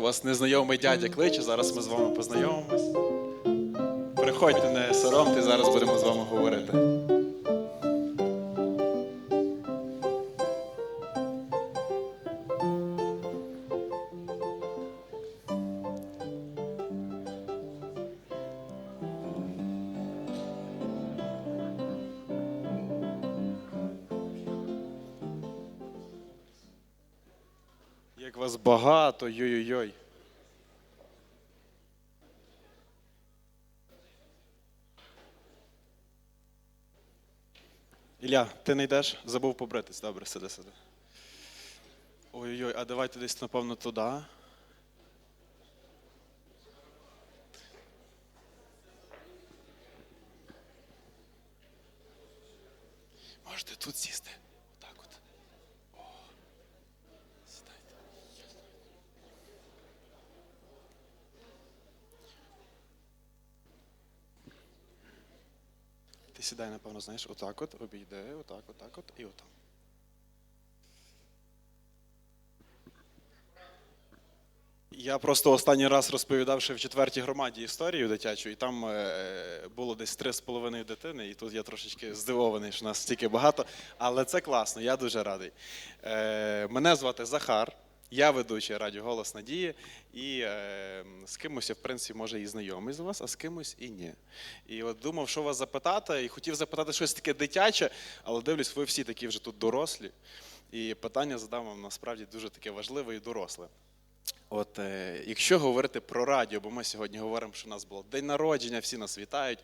Вас незнайомий дядя кличе, зараз ми з вами познайомимось. Приходьте, не соромте, зараз будемо з вами говорити. Як вас багато, йой-йой. Ілля, ти не йдеш? Забув побритись. Добре, сиди, сиди. Ой-ой, а давайте десь, напевно, туди. Можете тут сісти. Отак от. О. Сідайте. Ти сідай, напевно, знаєш, отак от, обійди, отак, отак от і отам. Я просто останній раз розповідав ще в четвертій громаді історію дитячу, і там е, було десь три з половиною дитини, і тут я трошечки здивований, що нас стільки багато. Але це класно, я дуже радий. Е, мене звати Захар, я ведучий радіо Голос Надії, і е, з кимось я, в принципі, може і знайомий з вас, а з кимось і ні. І от думав, що вас запитати, і хотів запитати щось таке дитяче, але дивлюсь, ви всі такі вже тут дорослі. І питання задам вам насправді дуже таке важливе і доросле. От е, якщо говорити про радіо, бо ми сьогодні говоримо, що у нас було день народження, всі нас вітають.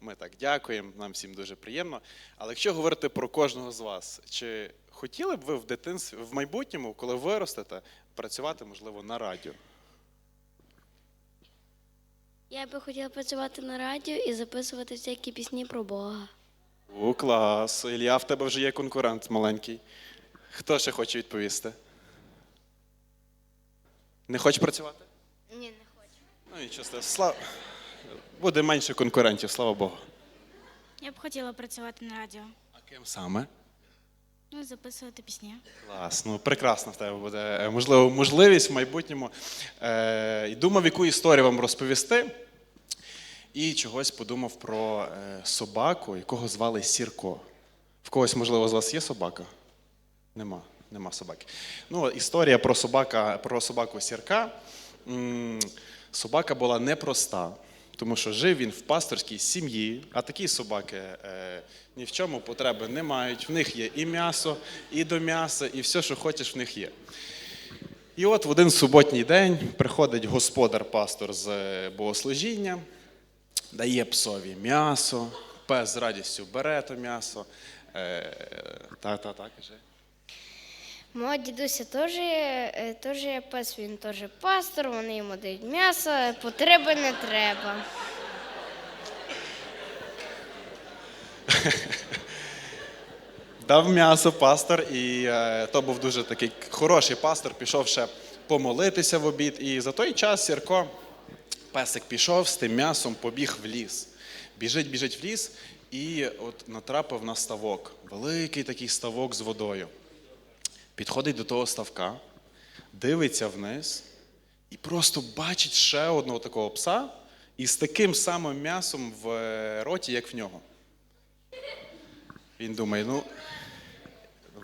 Ми так дякуємо, нам всім дуже приємно. Але якщо говорити про кожного з вас, чи хотіли б ви в дитинстві, в майбутньому, коли виростете, працювати, можливо, на радіо? Я би хотіла працювати на радіо і записувати всякі пісні про Бога. О, клас. Ілля, в тебе вже є конкурент маленький. Хто ще хоче відповісти? Не хочеш працювати? Ні, не хочу. Ну і слава. Буде менше конкурентів, слава Богу. Я б хотіла працювати на радіо. А ким саме? Ну, записувати пісні. Клас, ну прекрасно в тебе буде е, можливо можливість в майбутньому. Е, і думав, яку історію вам розповісти. І чогось подумав про е, собаку, якого звали Сірко. В когось, можливо, з вас є собака? Нема, нема собаки. Ну, історія про, собака, про собаку Сірка. Собака була непроста, тому що жив він в пасторській сім'ї, а такі собаки е, ні в чому потреби не мають. В них є і м'ясо, і до м'яса, і все, що хочеш, в них є. І от в один суботній день приходить господар-пастор з е, богослужіння, дає псові м'ясо, пес з радістю бере то м'ясо. Е, та, та, та, каже. Мого дідуся теж, е, теж пес, він теж пастор, вони йому дають м'ясо, потреби не треба. Дав м'ясо пастор, і е, то був дуже такий хороший пастор, пішов ще помолитися в обід. І за той час Сірко, песик пішов з тим м'ясом, побіг в ліс. Біжить, біжить в ліс і от натрапив на ставок. Великий такий ставок з водою. Підходить до того ставка, дивиться вниз і просто бачить ще одного такого пса із таким самим м'ясом в е, роті, як в нього. Він думає, ну,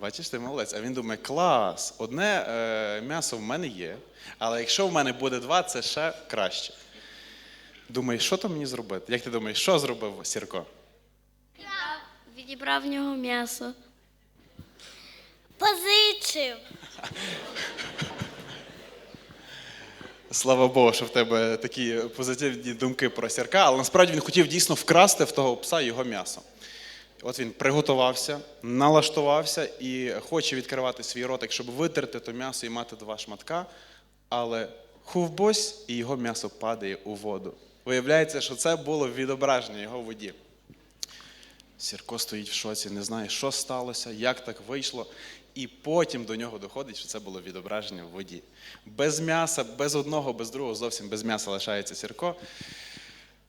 бачиш, ти молодець. А він думає, клас, одне е, м'ясо в мене є, але якщо в мене буде два, це ще краще. Думає, що то мені зробити? Як ти думаєш, що зробив Сірко? Відібрав в нього м'ясо. Позичив. Слава Богу, що в тебе такі позитивні думки про сірка, але насправді він хотів дійсно вкрасти в того пса його м'ясо. От він приготувався, налаштувався і хоче відкривати свій ротик, щоб витерти то м'ясо і мати два шматка, але ховбось і його м'ясо падає у воду. Виявляється, що це було відображення його воді. Сірко стоїть в шоці, не знає, що сталося, як так вийшло. І потім до нього доходить, що це було відображення в воді. Без м'яса, без одного, без другого, зовсім без м'яса лишається Сірко.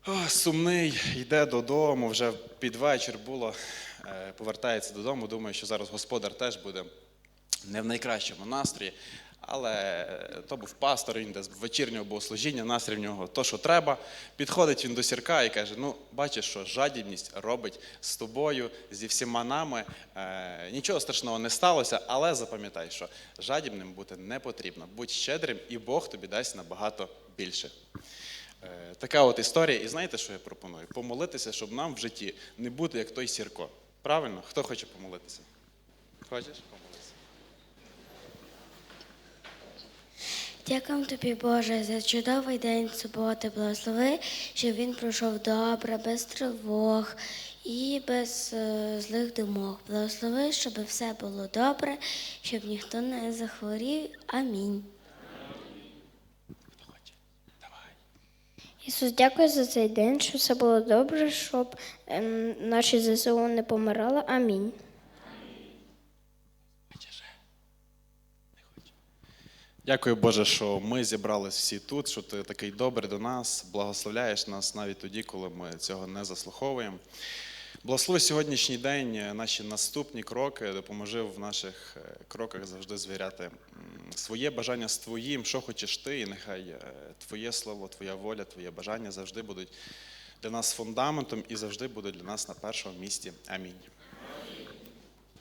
О, сумний, йде додому, вже під вечір було, е, повертається додому, Думаю, що зараз господар теж буде не в найкращому настрої. Але то був пастор, він десь вечірнього богослужіння, настрій в нього то, що треба. Підходить він до сірка і каже: Ну, бачиш, що жадібність робить з тобою, зі всіма нами. Е, нічого страшного не сталося, але запам'ятай, що жадібним бути не потрібно. Будь щедрим, і Бог тобі дасть набагато більше. Е, Така от історія. І знаєте, що я пропоную? Помолитися, щоб нам в житті не бути як той сірко. Правильно? Хто хоче помолитися? Хочеш помолитися? Дякуємо тобі, Боже, за чудовий день суботи. Благослови, щоб він пройшов добре, без тривог і без е, злих думок. Благослови, щоб все було добре, щоб ніхто не захворів. Амінь. Ісус, дякую за цей день, що все було добре, щоб ем, наші ЗСУ не помирали. Амінь. Хочеш? Не хочу. Дякую, Боже, що ми зібрались всі тут, що ти такий добрий до нас, благословляєш нас навіть тоді, коли ми цього не заслуховуємо. Благослови сьогоднішній день е, наші наступні кроки, допоможи в наших е, кроках завжди звіряти своє бажання з твоїм, що хочеш ти, і нехай е, твоє слово, твоя воля, твоє бажання завжди будуть для нас фундаментом і завжди будуть для нас на першому місці. Амінь.